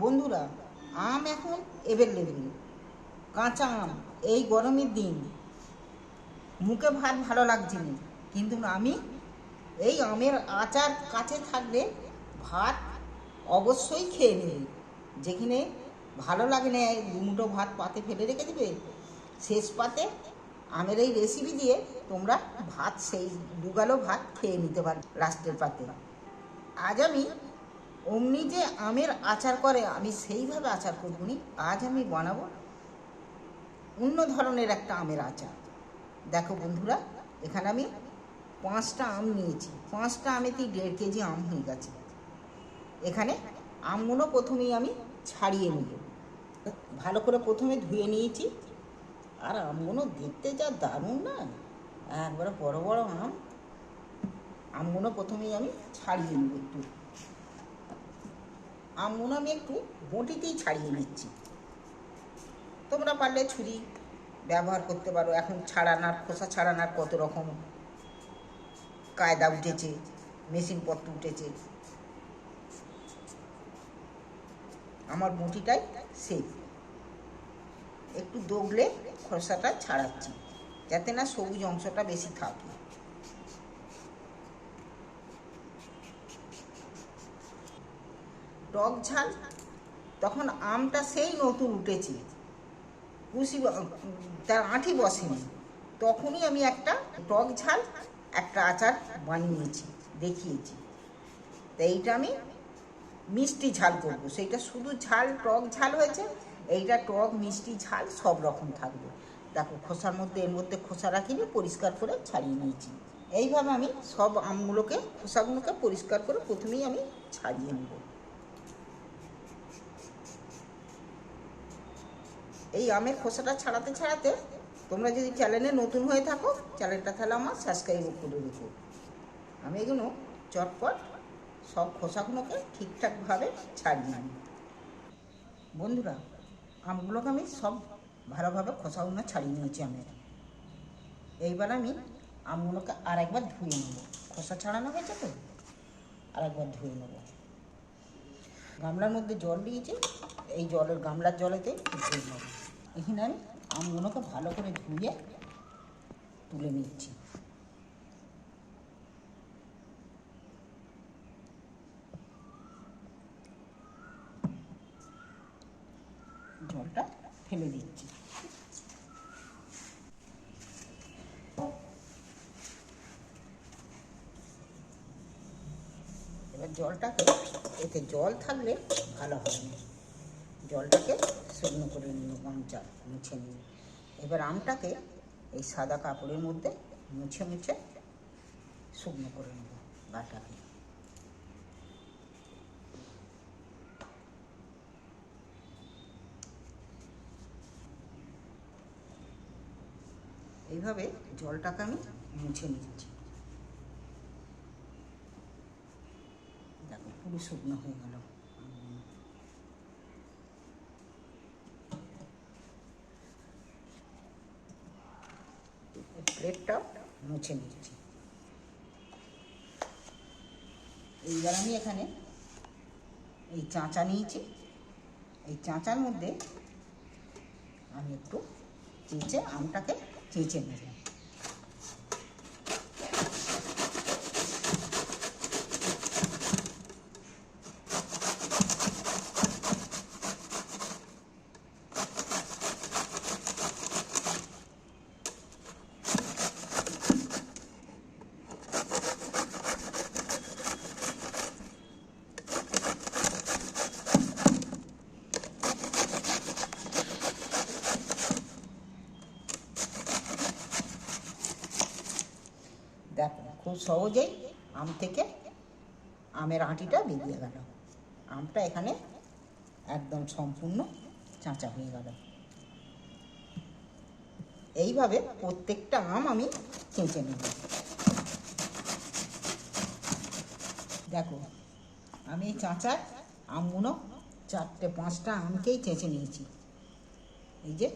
বন্ধুরা, আম এখন এভেলেবেল কাঁচা আম, এই গরমের দিন। মুখে ভাত ভালো লাগছে না, কিন্তু আমি এই আমের আচার কাছে থাকলে ভাত অবশ্যই খেয়ে নেবে। যেখানে ভালো লাগে না দু মুঠো ভাত পাতে ফেলে রেখে দিবে, শেষ পাতে আমের এই রেসিপি দিয়ে তোমরা ভাত সেই দুগালো ভাত খেয়ে নিতে পারবে লাস্টের পাতে। আজ আমি অমনি যে আমের আচার করে, আমি সেইভাবে আচার করব নি আজ আমি বানাবো অন্য ধরনের একটা আমের আচার। দেখো বন্ধুরা, এখানে আমি পাঁচটা আম নিয়েছি। পাঁচটা আমেতেই দেড় কেজি আম হয়ে গেছে। এখানে আমগুলো প্রথমেই আমি ছাড়িয়ে নিব। ভালো করে প্রথমে ধুয়ে নিয়েছি। আর আমগুলো দেখতে যা দারুণ না? একবারে বড় বড় আম। আমগুলো প্রথমেই আমি ছাড়িয়ে নেব একটু। আমগুলো আমি একটু বটিতেই ছাড়িয়ে নিচ্ছি। তোমরা পারলে ছুরি ব্যবহার করতে পারো। এখন ছাড়ানার, খোসা ছাড়ানার কত রকম কায়দা উঠেছে, মেশিনপত্র উঠেছে। আমার বটিটাই সেই একটু দগলে খোসাটা ছাড়াচ্ছি, যাতে না সবুজ অংশটা বেশি থাকে। টক ঝাল, তখন আমটা সেই নতুন উঠেছে। কুশি তার আঁটি বসেনি। তখনই আমি একটা টক ঝাল, একটা আচার বানিয়েছি, দেখিয়েছি। তো এইটা আমি মিষ্টি ঝাল করব। সেইটা শুধু ঝাল, টক ঝাল হয়েছে, এইটা টক, মিষ্টি ঝাল সব রকম থাকবে। দেখো, খোসার মধ্যে, এর মধ্যে খোসা রাখিনি, পরিষ্কার করে ছাড়িয়ে নিয়েছি। এইভাবে আমি সব আমগুলোকে, খোসাগুলোকে পরিষ্কার করে প্রথমেই আমি ছাড়িয়ে নেব। এই আমের খোসাটা ছাড়াতে ছাড়াতে তোমরা যদি চ্যানেলে নতুন হয়ে থাকো চ্যানেলটা তাহলে আমার সাবস্ক্রাইব করে রেখো। আমি এগুলো চটপট সব খোসাগুলোকে ঠিকঠাকভাবে ছাড়িয়ে নিই বন্ধুরা, আমগুলোকে আমি সব ভালোভাবে খোসাগুলো ছাড়িয়ে নিয়েছি আমের এইবার আমি আমগুলোকে আর একবার ধুয়ে নেব। খোসা ছাড়ানো হয়েছে তো? আর একবার ধুয়ে নেব। গামলার মধ্যে জল দিয়েছি, এই জলের গামলার জলেতে ধুয়ে নেব। এখানে আমি আমগুলোকে ভালো করে ধুয়ে তুলে নিচ্ছি। জলটা ফেলে দিচ্ছি। এবার জলটাকে, এতে জল থাকলে ভালো হবে। না জলটাকে শুকনো করে নিল গামচা মুছে নিল। এবার আমটাকে এই সাদা কাপড়ের মধ্যে মুছে মুছে শুকনো করে নেব গাটাকে এইভাবে জলটাকে আমি মুছে নিচ্ছি। দেখো, পুরো শুকনো হয়ে গেল। প্লেটটা মুছে নিচ্ছি। এইবার আমি এখানে এই চাঁচা নিয়েছি। এই চাঁচার মধ্যে আমি একটু চেঁচে আমটাকে চেঁচে নেব। দেখো, খুব সহজেই আম থেকে আমের আঁটিটা বেরিয়ে গেল। আমটা এখানে একদম সম্পূর্ণ চাঁচা হয়ে গেল। এইভাবে প্রত্যেকটা আম আমি চেঁচে নেব। দেখো, আমি এই চাঁচার আমগুলো চারটে, পাঁচটা আমকেই চেঁচে নিয়েছি। এই যে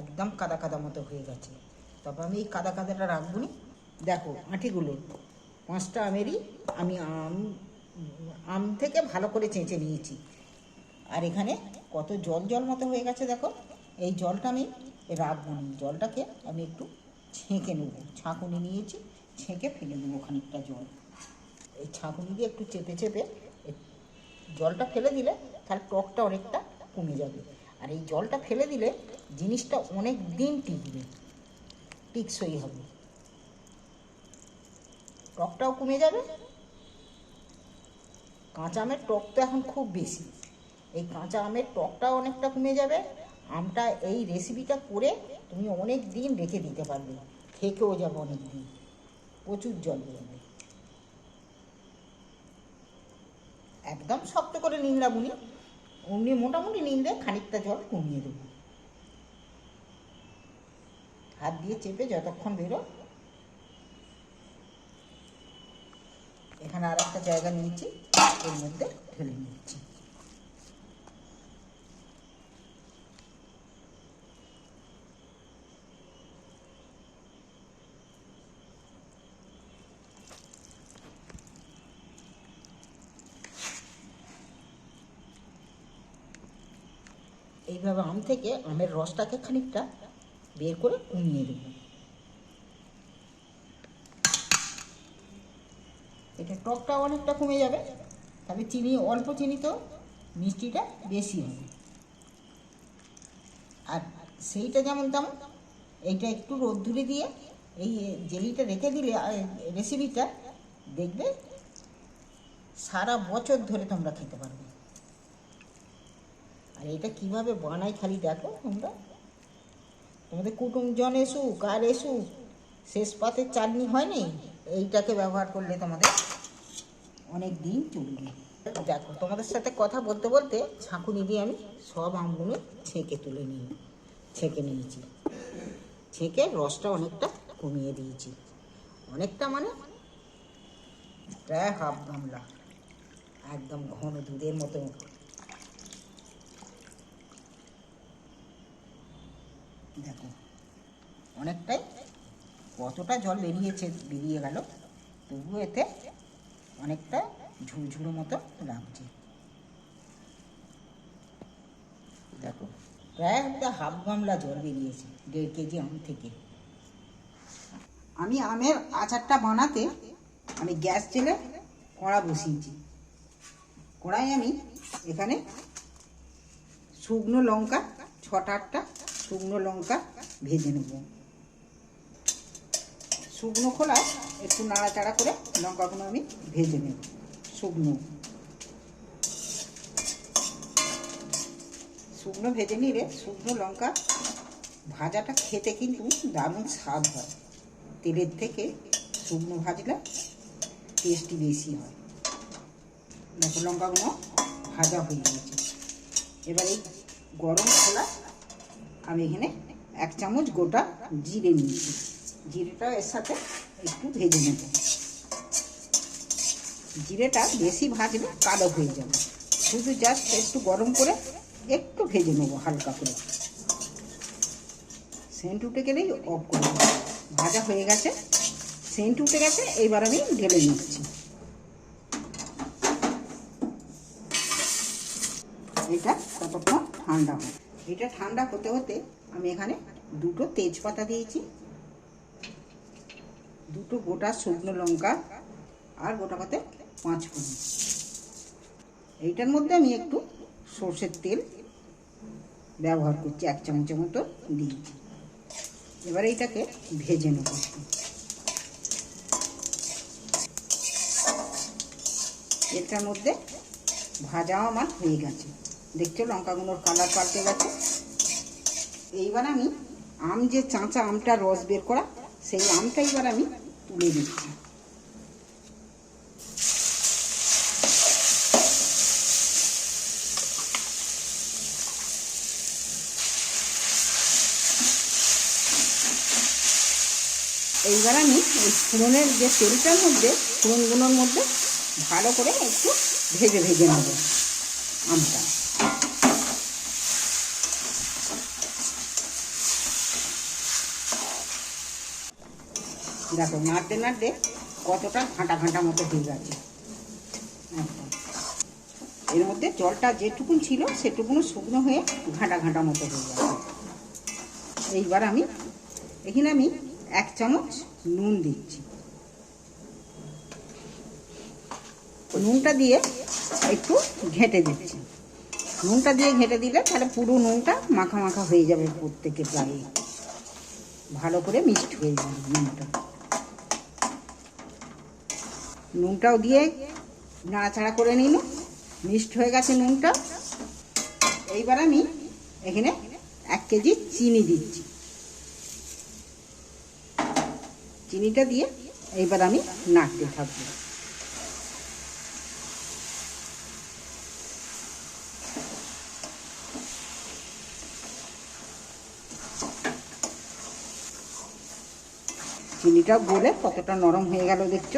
একদম কাদা কাদা মতো হয়ে গেছে। তারপর আমি এই কাদা কাদাটা রাখব নি। দেখো, আঁটিগুলো। পাঁচটা আমেরই আমি আম আম থেকে ভালো করে চেঁচে নিয়েছি। আর এখানে কত জল জল মতো হয়ে গেছে দেখো। এই জলটা আমি রাখব না। জলটাকে আমি একটু ছেঁকে নেব। ছাঁকুনি নিয়েছি, ছেঁকে ফেলে দেবো খানিকটা জল। এই ছাঁকুনি দিয়ে একটু চেপে চেপে জলটা ফেলে দিলে তার টকটা অনেকটা কমে যাবে। আর এই জলটা ফেলে দিলে জিনিসটা অনেক দিন টিকবে। টিকসই হবে। টকটাও কমে যাবে। কাঁচা আমের টক তো এখন খুব বেশি। এই কাঁচা আমের টকটাও অনেকটা কমে যাবে। আমটা এই রেসিপিটা করে তুমি অনেক দিন রেখে দিতে পারবে। থেকেও যাবে অনেক দিন। প্রচুর জল বেরোবে একদম শক্ত করে নিংড়াবুনি অমনি মোটামুটি নিংড়ে খানিকটা জল কমিয়ে দেবো। হাত দিয়ে চেপে যতক্ষণ বেরো এখানে আর একটা জায়গা নিয়েছি, এর মধ্যে ঢেলে নিচ্ছি এইভাবে আম থেকে আমের রসটাকে খানিকটা বের করে কমিয়ে দেবো এটা টকটা অনেকটা কমে যাবে। তবে চিনি, অল্প চিনি তো মিষ্টিটা বেশি হবে। আর সেইটা যেমন তেমন, এইটা একটু রোদ্দুরে দিয়ে এই জেলিটা রেখে দিলে রেসিপিটা দেখবে সারা বছর ধরে তোমরা খেতে পারবে। আর এটা কীভাবে বানাই খালি দেখো তোমরা। তোমাদের কুটুমজন এসুক, আর এসুক, শেষ পাতের চাটনি হয়নি? এইটাকে ব্যবহার করলে তোমাদের অনেক দিন চলবে। দেখো, তোমাদের সাথে কথা বলতে বলতে ছাঁকুনি দিয়ে আমি সব আমগুলো ছেঁকে তুলে নিই, ছেঁকে নিয়েছি। ছেঁকে রসটা অনেকটা কমিয়ে দিয়েছি। অনেকটা মানে প্রায় হাফ গামলা, একদম ঘন দুধের মতো। দেখো, অনেকটাই কতটা জল বেরিয়েছে, বেরিয়ে গেল, তবুও এতে অনেকটা ঝুরঝুরো মতো লাগছে দেখো, প্রায় একটা হাফ গামলা জল বেরিয়েছে, দেড় কেজি আম থেকে। আমি আমের আচারটা বানাতে আমি গ্যাস জেলে কড়া বসিয়েছি। কড়াই আমি এখানে শুকনো লঙ্কা ছটা আটটা শুকনো লঙ্কা ভেজে নেব। শুকনো খোলায় একটু নাড়াচাড়া করে লঙ্কাগুলো আমি ভেজে নেব, শুকনো। শুকনো ভেজে নিলে শুকনো লঙ্কা ভাজাটা খেতে কিন্তু দারুণ স্বাদ হয়। তেলের থেকে শুকনো ভাজলে টেস্টি বেশি হয়। দেখো লঙ্কাগুলো ভাজা হয়ে গেছে। এবার এই গরম খোলা আমি এখানে এক চামচ গোটা জিরে নিয়েছি। জিরেটা এর সাথে একটু ভেজে নেব। জিরেটা বেশি ভাজলে কালো হয়ে যাবে। শুধু জাস্ট একটু গরম করে একটু ভেজে নেব হালকা করে। সেন্ট উঠে গেলেই অফ করে ভাজা হয়ে গেছে। সেন্ট উঠে গেছে, এবার আমি ঢেলে নিচ্ছি। এটা কতক্ষণ ঠান্ডা হয় এটা ঠান্ডা হতে হতে আমি এখানে দুটো তেজপাতা দিয়েছি। দুটো গোটা শুকনো লঙ্কা আর গোটা পাতে পাঁচ ফোড়ন। এইটার মধ্যে আমি একটু সর্ষের তেল ব্যবহার করছি, এক চামচের মতো দিয়েছি। এবার এইটাকে ভেজে নেব। এটার মধ্যে ভাজা আমার হয়ে গেছে। দেখছ লঙ্কাগুলোর কালার পাল্টে গেছে? এইবার আমি আম যে চাঁচা আমটা রস বের করা সেই আমটা এবার আমি তুলে দিচ্ছি এইবার আমি ওই ফোড়নের যে তেলটার মধ্যে, ফোড়নগুলোর মধ্যে ভালো করে একটু ভেজে ভেজে নেব আমটা। দেখো, নাড়তে নাড়তে কতটা ঘাঁটা ঘাঁটা মতো হয়ে গেছে। এর মধ্যে জলটা যেটুকুন ছিল সেটুকুনো শুকনো হয়ে ঘাঁটা ঘাঁটা মতো হয়ে যাবে এইবার আমি, এখানে আমি এক চামচ নুন দিচ্ছি। নুনটা দিয়ে একটু ঘেঁটে দিচ্ছি। নুনটা দিয়ে ঘেঁটে দিলে তাহলে পুরো নুনটা মাখা মাখা হয়ে যাবে প্রত্যেকের গায়ে ভালো করে মিক্সড হয়ে যাবে নুনটা। নুনটাও দিয়ে নাড়াচাড়া করে নিল মিক্সড হয়ে গেছে নুনটা। এইবার আমি এখানে এক কেজি চিনি দিচ্ছি। চিনিটা দিয়ে এইবার আমি নাড়তে থাকব। চিনিটা গলে কতটা নরম হয়ে গেল দেখছ?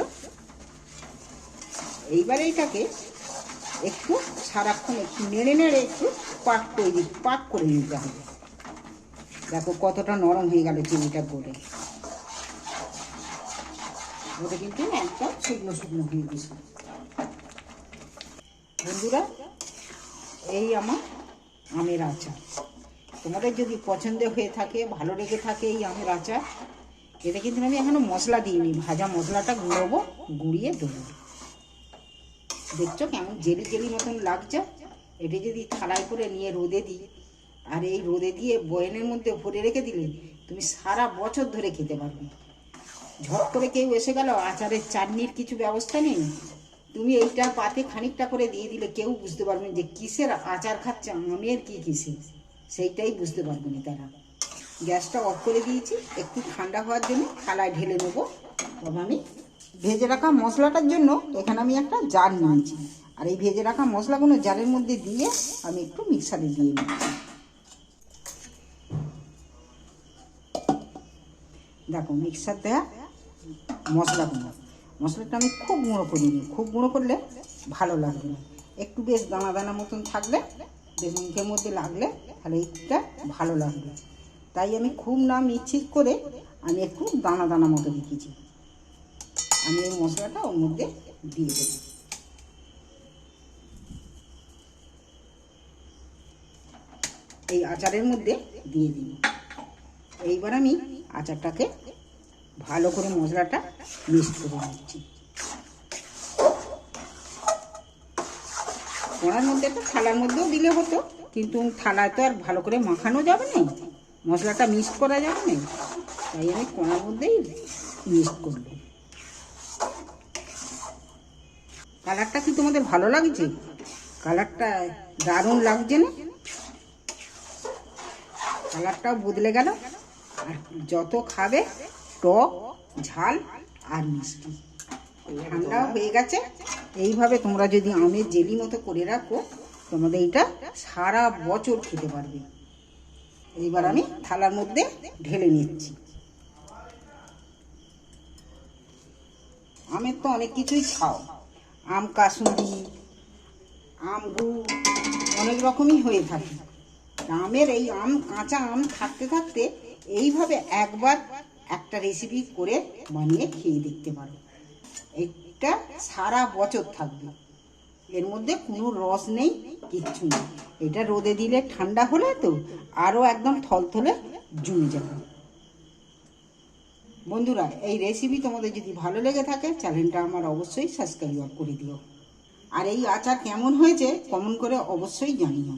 এইবার এইটাকে একটু সারাক্ষণ একটু নেড়ে নেড়ে একটু পাক তৈরি, পাক করে নিতে হবে। দেখো কতটা নরম হয়ে গেল চিনিটা গলে। ওটা কিন্তু একদম শুকনো শুকনো হয়ে গেছে। বন্ধুরা, এই আমার আমের আচার। তোমাদের যদি পছন্দ হয়ে থাকে, ভালো লেগে থাকে এই আমের আচার, এতে কিন্তু আমি এখনও মশলা দিইনি। ভাজা মশলাটা গুঁড়োবো, গুঁড়িয়ে দেবো। দেখছ কেমন? জেলি জেলি মতন লাগছে? এটা যদি থালায় করে নিয়ে রোদে দিই, আর এই রোদে দিয়ে বয়নের মধ্যে ভরে রেখে দিলে তুমি সারা বছর ধরে খেতে পারবে। ঝট করে কেউ এসে গেল, আচারের চাটনির কিছু ব্যবস্থা নেই? তুমি এইটা পাতে খানিকটা করে দিয়ে দিলে কেউ বুঝতে পারবে যে কিসের আচার খাচ্ছে, আমের কি কিসে? সেইটাই বুঝতে পারবে না তারা। গ্যাসটা অফ করে দিয়েছি, একটু ঠান্ডা হওয়ার জন্য থালায় ঢেলে নেব। আমি ভেজে রাখা মশলাটার জন্য এখানে আমি একটা জার নিয়েছি। আর এই ভেজে রাখা মশলাগুলো জারের মধ্যে দিয়ে আমি একটু মিক্সারে দিয়ে নিচ্ছি। দেখো মিক্সার দেওয়া মশলাগুলো। মশলাটা আমি খুব গুঁড়ো করিনি। খুব গুঁড়ো করলে ভালো লাগবে না। একটু বেশ দানা দানা মতন থাকলে বেশ মুখের মধ্যে লাগলে তাহলে এইটা ভালো লাগবে। তাই আমি খুব না মিক্সির করে আমি একটু দানা দানা মতো রেখেছি। আমি এই মশলাটা ওর মধ্যে দিয়ে দেব। এই আচারের মধ্যে দিয়ে দিই। এইবার আমি আচারটাকে ভালো করে মশলাটা মিক্স করে নিচ্ছি। কড়ার মধ্যে একটা থালার মধ্যেও দিলে হতো, কিন্তু থালায় তো আর ভালো করে মাখানো যাবে না। মশলাটা মিক্স করা যাবে না। তাই আমি কড়ার মধ্যেই মিক্স করব। কালারটা কি তোমাদের ভালো লাগছে? কালারটা দারুণ লাগছে না? কালারটাও বদলে গেল। আর যত খাবে টক, ঝাল আর মিষ্টি। ঠান্ডাও হয়ে গেছে। এইভাবে তোমরা যদি আমের জেলি মতো করে রাখো, তোমাদের এটা সারা বছর খেতে পারবে। এইবার আমি থালার মধ্যে ঢেলে নিচ্ছি। আমের তো অনেক কিছুই খাও। আম কাসুরি আম গুড় অনেক রকমই হয়ে থাকে। আমের এই আম, কাঁচা আম থাকতে থাকতে এইভাবে একবার একটা রেসিপি করে বানিয়ে খেয়ে দেখতে পারো। এটা সারা বছর থাকবে। এর মধ্যে কোনো রস নেই, কিচ্ছু নেই। এটা রোদে দিলে ঠান্ডা হলে তো আরও একদম থলথলে জমে যাবে। বন্ধুরা, এই রেসিপি তোমাদের যদি ভালো লেগে থাকে চ্যানেলটা আমার অবশ্যই সাবস্ক্রাইব করে দিও। আর এই আচার কেমন হয়েছে কমন করে অবশ্যই জানিও।